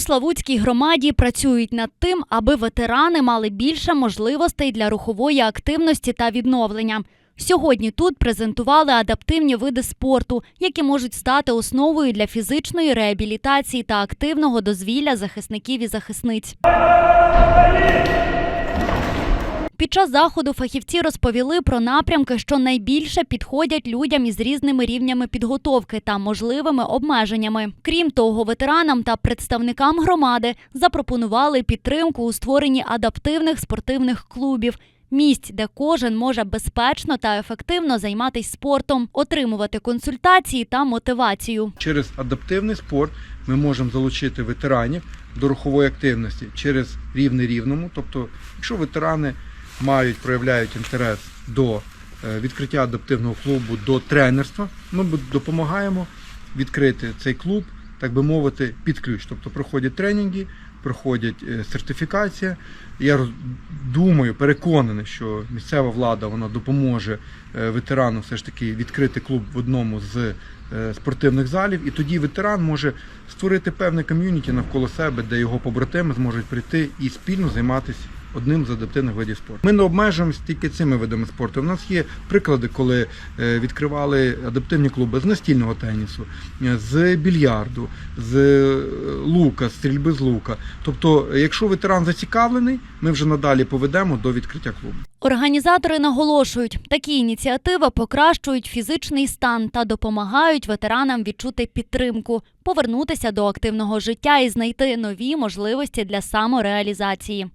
Славутській громаді працюють над тим, аби ветерани мали більше можливостей для рухової активності та відновлення. Сьогодні тут презентували адаптивні види спорту, які можуть стати основою для фізичної реабілітації та активного дозвілля захисників і захисниць. Під час заходу фахівці розповіли про напрямки, що найбільше підходять людям із різними рівнями підготовки та можливими обмеженнями. Крім того, ветеранам та представникам громади запропонували підтримку у створенні адаптивних спортивних клубів. Місць, де кожен може безпечно та ефективно займатися спортом, отримувати консультації та мотивацію. Через адаптивний спорт ми можемо залучити ветеранів до рухової активності через рівний рівному. Тобто, якщо ветерани мають, проявляють інтерес до е, відкриття адаптивного клубу, до тренерства, ми допомагаємо відкрити цей клуб, так би мовити, під ключ. Тобто проходять тренінги, проходять е, сертифікація. Я думаю, переконаний, що місцева влада вона допоможе е, ветерану все ж таки відкрити клуб в одному з спортивних залів, і тоді ветеран може створити певне ком'юніті навколо себе, де його побратими зможуть прийти і спільно займатися одним з адаптивних видів спорту. Ми не обмежуємося тільки цими видами спорту. У нас є приклади, коли е, відкривали адаптивні клуби з настільного тенісу, е, з більярду, з е, лука, з стрільби з лука. Тобто, якщо ветеран зацікавлений, ми вже надалі поведемо до відкриття клубу. Організатори наголошують, такі ініціативи покращують фізичний стан та допомагають ветеранам відчути підтримку, повернутися до активного життя і знайти нові можливості для самореалізації.